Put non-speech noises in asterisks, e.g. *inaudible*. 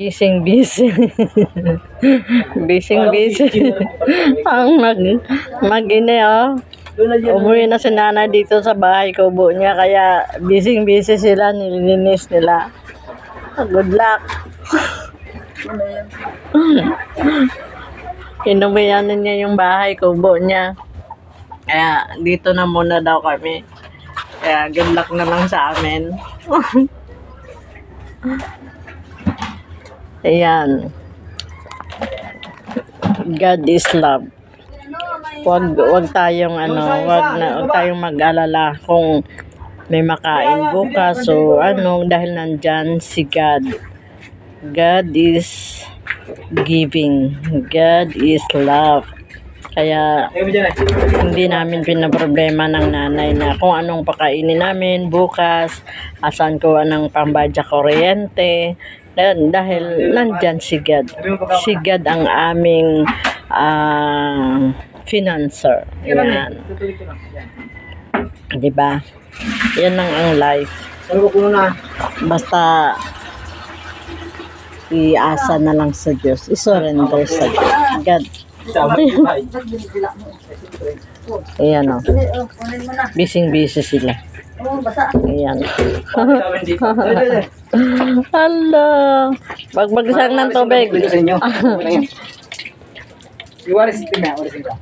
Bising busy. Bising busy. Ang mag mag oh. Umuwi na si nanay dito sa bahay kubo niya kaya bising busy sila nililinis nila. Good luck. *laughs* Inumiyanan niya yung bahay kubo niya. Kaya dito na muna daw kami. Kaya good luck na lang sa amin. *laughs* Ayan. God is love. Wag wag tayong ano, wag na wag tayong mag-alala kung may makain bukas so ano dahil nandyan si God. God is giving. God is love. Kaya hindi namin pinaproblema ng nanay na kung anong pakainin namin bukas, asan ko anong pambadya kuryente. Yan, dahil nandyan si God. Si God ang aming ah, financer. Yan. Di ba? Yan ang ang life. Basta iasa na lang sa Diyos. I-surrender sa God. Ayan o. Bising-busy sila. Ayan. *laughs* Hala. Bagbagsak ng tubig. *laughs* Iwaris ito na, iwaris ito.